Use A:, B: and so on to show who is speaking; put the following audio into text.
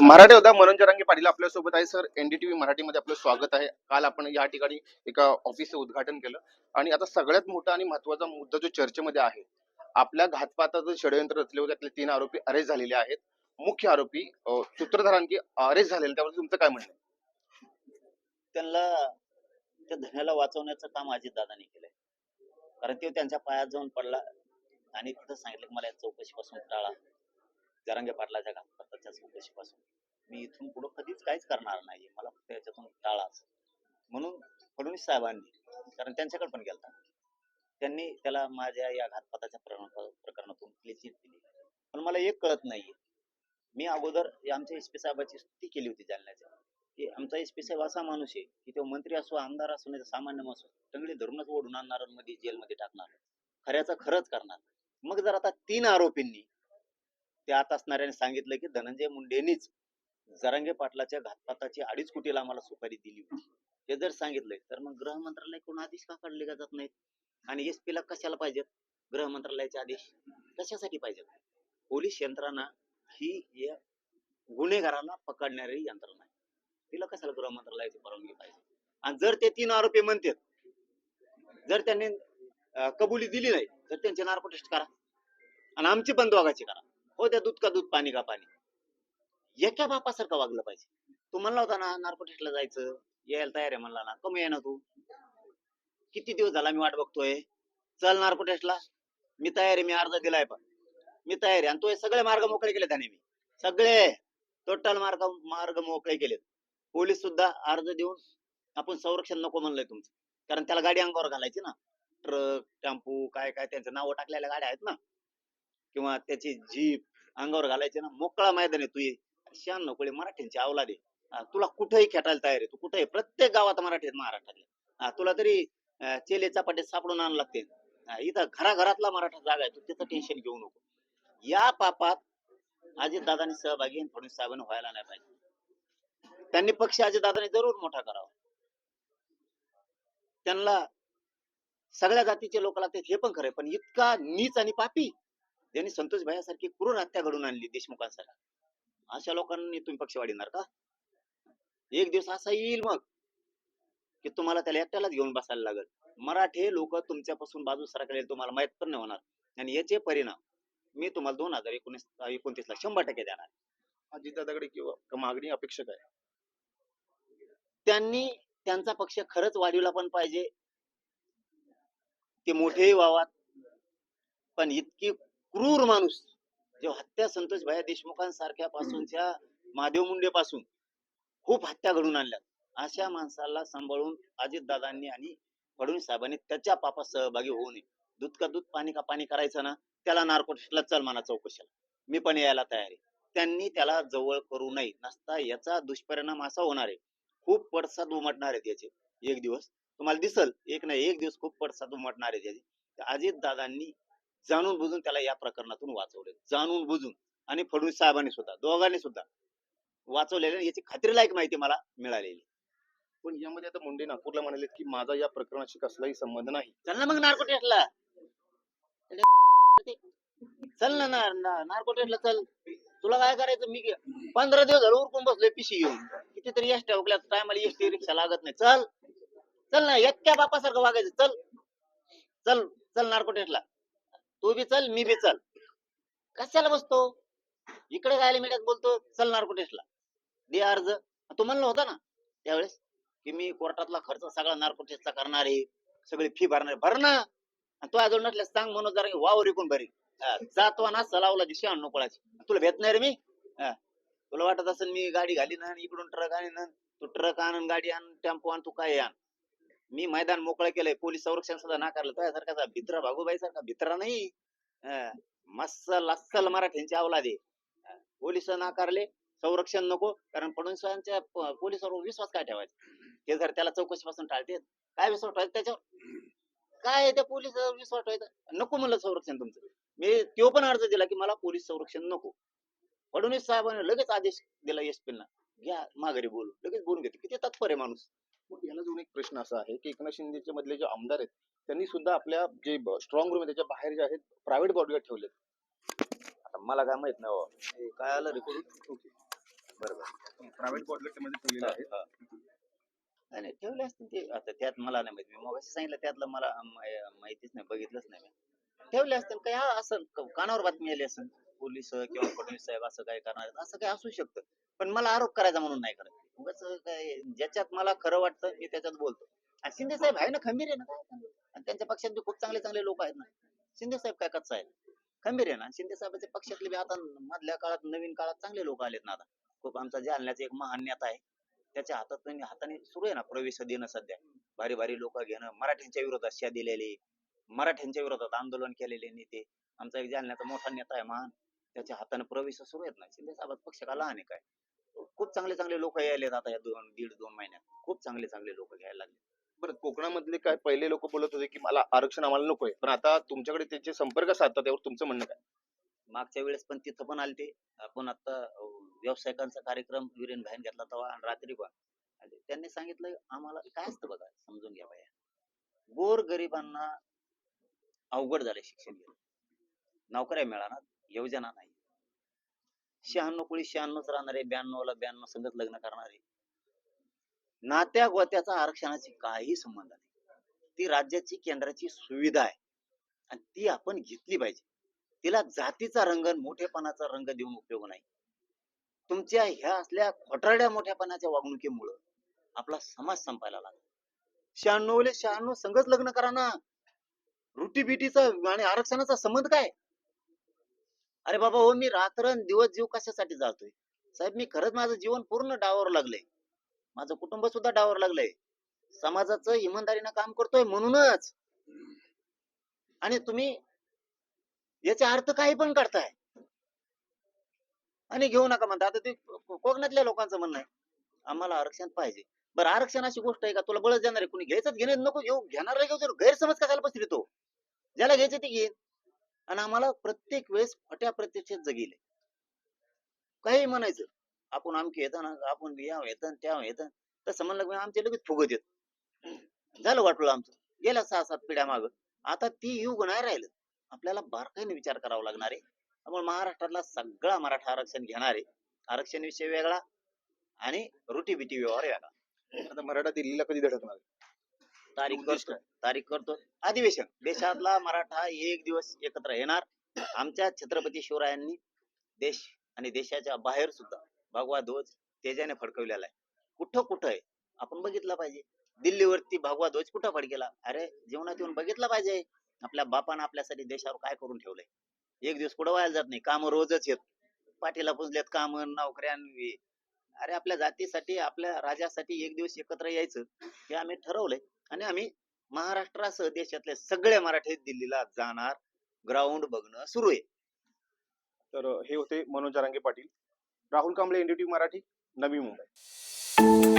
A: मराठी होता मनोज पाटील आपल्यासोबत आहे सर. एनडीटीव्ही मराठीमध्ये आपलं स्वागत आहे. काल आपण या ठिकाणी एका ऑफिसचं उद्घाटन केलं. आणि आता सगळ्यात मोठा आणि महत्त्वाचा मुद्दा जो चर्चेमध्ये आहे आपल्या घातपाताचं षडयंत्र रचले होते त्यातले तीन आरोपी अरेस्ट झालेले आहेत. मुख्य आरोपी सूत्रधारांकी अरेस्ट झालेले त्यावर तुमचं काय म्हणणं
B: त्यांना त्या धन्याला वाचवण्याचं काम अजितदादांनी केलंय. कारण ते त्यांच्या पायात जाऊन पडला. आणि तिथं सांगितलं की मला या चौकशीपासून टाळा. जरांगे पाटलाच्या घातपाताच्या चौकशीपासून मी इथून पुढे कधीच काहीच करणार नाही मला फक्त याच्यातून टाळाच. म्हणून फडणवीस साहेबांनी कारण त्यांच्याकडे पण गेलता त्यांनी त्याला माझ्या या घातपाताच्या प्रकरणातून क्लिचिट दिली. पण मला एक कळत नाहीये. मी अगोदर आमच्या एस पी साहेबाची स्तुती केली होती जालन्याच्या की आमचा एस पी साहेब असा माणूस आहे की तो मंत्री असो आमदार असो नाही सामान्य माणूस असो, टंगडी धरूनच ओढून आणणार मध्ये जेलमध्ये टाकणार खऱ्याचा खरंच करणार. मग जर आता तीन आरोपींनी त्यात असणाऱ्याने सांगितलं की धनंजय मुंडेनीच जरांगे पाटलाच्या घातपाताची अडीच कोटीला आम्हाला सुपारी दिली होती. हे जर सांगितलंय तर मग गृह मंत्रालयाकडून आदेश का काढले का जात नाहीत? आणि एस ला कशाला पाहिजेत? गृह मंत्रालयाचे आदेश कशासाठी पाहिजेत? पोलीस यंत्रणा ही या गुन्हेगाराला पकडणारी यंत्रणा आहे. तिला कशाला गृह मंत्रालयाची परवानगी पाहिजे? आणि जर ते तीन आरोपी म्हणतात जर त्यांनी कबुली दिली नाही तर त्यांचे नार्को टेस्ट करा. आणि आमची पण दोघाची करा. हो त्या दूध का दूध पाणी का पाणी. एका बापासारखं वागलं पाहिजे. तू म्हणला होता ना नार्को जायचं. यायला तयार आहे म्हणला ना. कमी आहे ना तू? किती दिवस झाला मी वाट बघतोय? चल नार्को टेस्टला मी तयार आहे मी अर्ज दिलाय पण. मी तयार आहे. आणि तो हे सगळे मार्ग मोकळे केले त्याने मी सगळे. टोटल मार्ग मार्ग मोकळे केलेत. पोलीस सुद्धा अर्ज देऊन आपण संरक्षण नको म्हणलंय तुमचं. कारण त्याला गाडी अंगावर घालायची ना. ट्रक टेम्पो काय काय त्यांचं नावं टाकलेल्या गाड्या आहेत ना. किंवा त्याची जीप अंगावर घालायची ना मोकळा मैदान आहे तू शान नकोळे मराठ्यांची अवलाद आहे. तुला कुठेही खेटायला तयार आहे तू कुठेही प्रत्येक गावात मराठी आहेत महाराष्ट्रातल्या. तुला तरी चेले चपाटे सापडून आणावं लागते इथं घराघरातला मराठा जागा आहे तू तिथं टेन्शन घेऊ नको. या पापात अजितदादांनी सहभागी आणि फडणवीस साहेबांनी व्हायला नाही पाहिजे. त्यांनी पक्ष अजितदादांनी जरूर मोठा करावा. त्यांना सगळ्या जातीचे लोक लागतात हे पण खरंय पण इतका नीच आणि पापी ज्यांनी संतोष भाईसारखी क्रूर हत्या घडून आणली देशमुखांसाठी. अशा लोकांनी तुम्ही पक्ष वाढणार का? एक दिवस असा येईल मग की तुम्हाला त्याला एकट्यालाच घेऊन बसायला लागल. मराठे लोक तुमच्यापासून बाजू सरकले तुम्हाला माहीत पण नाही होणार. आणि याचे परिणाम मी तुम्हाला दोन हजार एकोणीस एकोणतीस ला शंभर टक्के देणार.
A: अजितदादाकडे किंवा मागणी अपेक्षित आहे?
B: त्यांनी त्यांचा पक्ष खरंच वाढीवला पण पाहिजे. ते मोठेही व्हावात. पण इतकी क्रूर माणूस. जो हत्या संतोष भाया देशमुखांसारख्या पासूनच्या महादेव मुंडे पासून खूप हत्या घडून आणल्यात अशा माणसाला सांभाळून अजितदादांनी आणि फडणवीस साहेबांनी त्याच्या पापात सहभागी होऊ नये. दूध का दूध पाणी का पाणी करायचं ना? त्याला नार्कोटिक्सला चल म्हणा चौकशीला. मी पण यायला तयार आहे. त्यांनी त्याला जवळ करू नये. नसता याचा दुष्परिणाम असा होणार आहे. खूप पडसाद उमटणार आहेत याचे. एक दिवस तुम्हाला दिसल? एक नाही एक दिवस खूप पडसाद उमटणार आहेत याचे. अजित दादांनी जाणून बुजून त्याला या प्रकरणातून वाचवले जाणून बुजून. आणि फडणवीस साहेबांनी सुद्धा दोघांनी सुद्धा वाचवलेले याची खात्रीलायक माहिती मला मिळालेली.
A: पण यामध्ये आता मुंडे नागपूरला म्हणाले की माझा या प्रकरणाशी कसलाही संबंध नाही.
B: चल ना मग नार्को टेस्टला चल ना नार्को टेस्टला चल. तुला काय करायचं? मी पंधरा दिवस झालं उरकून बसलोय पिशी घेऊन. कितीतरी एस टी टायमाला एस टी रिक्षा लागत नाही. चल. चल ना एकट्या बापासारखं वागायचं. चल. चल चल नार्को टेस्टला तू बी चल मी बी चल. कशाला बसतो? इकडे जायला मीडियात बोलतो चल नार्कोटेस्टला दे अर्ज. तू म्हणलं होता ना त्यावेळेस की मी कोर्टातला खर्च सगळा नार्कोटेस्टचा करणार आहे सगळी फी भरणार भर ना. तू अजून नसल्यास सांग म्हणून जरा वावर विकून भरी जातो ना सलावला दिशी आणू कोणाची. तुला भेट नाही रे मी. तुला वाटत असेल मी गाडी घाली ना इकडून ट्रक आणि ना तू ट्रक आण गाडी आण टेम्पो आण तू काय आण. मी मैदान मोकळं केलंय पोलीस संरक्षण सुद्धा नाकारलं तुझ्यासारखा भित्रा भागूबाई सारखा भित्रा नाही. मस्सल अस्सल मराठ्यांची अवलाद आहे. हा. पोलीस नाकारले संरक्षण नको कारण फडणवीसांच्या प- पोलिसावर विश्वास काय ठेवायचा? ते जर त्याला चौकशी पासून टाळते काय विश्वास ठेवायचा त्याच्यावर? काय त्या पोलीस विश्वास ठेवायचा? नको म्हणलं संरक्षण तुमचं. मी तो पण अर्ज दिला की मला पोलीस संरक्षण नको. फडणवीस साहेबांनी लगेच आदेश दिला एसपी घ्या माघारी बोलू. लगेच बोलून घेते. किती तत्पर आहे माणूस.
A: मग याला जोडून एक प्रश्न असा आहे की एकनाथ शिंदेचे मधले जे आमदार आहेत त्यांनी सुद्धा आपल्या जे स्ट्रॉंग रूम आहे त्याच्या बाहेर जे आहेत प्रायव्हेट बॉडीगार्ड ठेवले
B: आता मला काय माहीत नाही बाबा. हे काय आलं रिपोर्ट बरोबर
A: प्रायव्हेटमध्ये ठेवलेलं आहे.
B: नाही नाही, ठेवले असतील ते. आता त्यात मला नाही माहिती. मी मग सांगितलं त्यातलं मला मा- माहितीच नाही बघितलंच नाही मी. ठेवले असतील काय हा असं क- कानावर बातमी आली असेल. पोलीस किंवा फडणवीस साहेब असं काय करणार आहेत, असं काय असू शकतं. पण मला आरोप करायचा म्हणून नाही करत. उगाच काय ज्याच्यात मला खरं वाटतं मी त्याच्यात बोलतो. आणि शिंदे साहेब आहे ना खंबीर आहे ना. काय आणि त्यांच्या पक्षात बी खूप चांगले चांगले लोक आहेत ना. शिंदे साहेब काय कच्चा आहे? खंबीर आहे ना. शिंदे साहेबाच्या पक्षातले बी आता मधल्या काळात नवीन काळात चांगले लोक आलेत ना आता. खूप आमचा जालन्याचा एक महान नेता आहे. त्याच्या हातात हाताने सुरू आहे ना प्रवेश देणं सध्या. भारी भारी लोक घेणं. मराठ्यांच्या विरोधात शा दिलेले. मराठ्यांच्या विरोधात आंदोलन केलेले नेते. आमचा एक जालन्याचा मोठा नेता आहे महान. त्याच्या हाताने प्रवेश सुरू आहेत ना. शिंदे साहेब पक्ष का लहान आहे काय? खूप चांगले चांगले लोक यायलेत आता या दोन दीड दोन महिन्यात. खूप चांगले चांगले लोक घ्यायला लागले.
A: बरं कोकणामधले काय पहिले लोक बोलत होते की मला आरक्षण आम्हाला नकोय पण आता तुमच्याकडे त्याचे संपर्क साधतात त्यावर तुमचं म्हणणं काय?
B: मागच्या वेळेस पण तिथं पण आलते. आपण आता व्यावसायिकांचा कार्यक्रम विरेन भाईन घेतला तेव्हा आणि रात्री पण आले. त्यांनी सांगितलं आम्हाला काय असतं बघा समजून घ्या बाया. गोर गरिबांना अवघड झाले शिक्षण घेणं. नोकऱ्या मिळाणार योजना नाही. शहाण्णव कुळी शहाण्णवच राहणारे ब्याण्णव ला ब्याण्णव संगत लग्न करणारे. नात्या गोत्याचा आरक्षणाची काही संबंध नाही. ती राज्याची केंद्राची सुविधा आहे. आणि ती आपण घेतली पाहिजे. तिला जातीचा रंग मोठेपणाचा रंग देऊन उपयोग नाही. तुमच्या ह्या असल्या खोटरड्या मोठ्यापणाच्या वागणुकीमुळं आपला समाज संपायला लागला. शहाण्णवले शहाण्णव संगच लग्न करा ना. रुटी बिटीचा आणि आरक्षणाचा संबंध काय? अरे बाबा हो मी रात्र दिवस जीव कशासाठी जातोय साहेब मी खरंच माझं जीवन पूर्ण डावावर लागलंय. माझं कुटुंब सुद्धा डावावर लागलंय. समाजाचं इमानदारीनं काम करतोय म्हणूनच. आणि तुम्ही याचा अर्थ काही पण काढताय. आणि घेऊ नका म्हणता. आता ते कोकणातल्या लोकांचं म्हणणं आहे. आम्हाला आरक्षण पाहिजे. बरं आरक्षण अशी गोष्ट आहे का? तुला बळच देणार आहे. कुणी घ्यायचंच घेणे नको. घेऊ घेणार घेऊ गैरसमज कशाला बसली तो ज्याला घ्यायचं ते घेईन. आणि आम्हाला प्रत्येक वेळेस फट्या प्रत्यक्षात जगिले. काही म्हणायचं आपण आमके येताना आपण यावं येतन त्या येतं. तसं म्हणलं आमचे लगेच फुगत येत. झालं वाटलं आमचं. गेल्या सहा सात पिढ्या माग आता ती युग नाही राहिलं. आपल्याला बारकाईने विचार करावा लागणार आहे. त्यामुळे महाराष्ट्रातला सगळा मराठा आरक्षण घेणार आहे. आरक्षण विषय वेगळा आणि रुटी बिटी व्यवहार वेगळा.
A: आता मराठा दिल्लीला कधी धडकणार?
B: तारीख करतो तारीख करतो. अधिवेशन देशातला मराठा एक दिवस एकत्र येणार. आमच्या छत्रपती शिवरायांनी देश आणि देशाच्या बाहेर सुद्धा भगवा ध्वज तेजाने फडकवलेला आहे. कुठं कुठं आहे? आपण बघितलं पाहिजे. दिल्लीवरती भगवा ध्वज कुठं फडकेला? अरे जीवनात येऊन बघितलं पाहिजे. आपल्या बापानं आपल्यासाठी देशावर काय करून ठेवलंय? एक दिवस पुढे व्हायला जात नाही. काम रोजच येत. पाठीला पुजलेत काम नोकऱ्या. अरे आपल्या जातीसाठी आपल्या राजासाठी एक दिवस एकत्र यायचं हे आम्ही ठरवलंय. आणि आम्ही महाराष्ट्रासह देशातल्या सगळ्या मराठी दिल्लीला जाणार. ग्राउंड बघणं सुरू आहे.
A: तर हे होते मनोज रांगे पाटील राहुल कांबळे एनडीटी मराठी नवी मुंबई.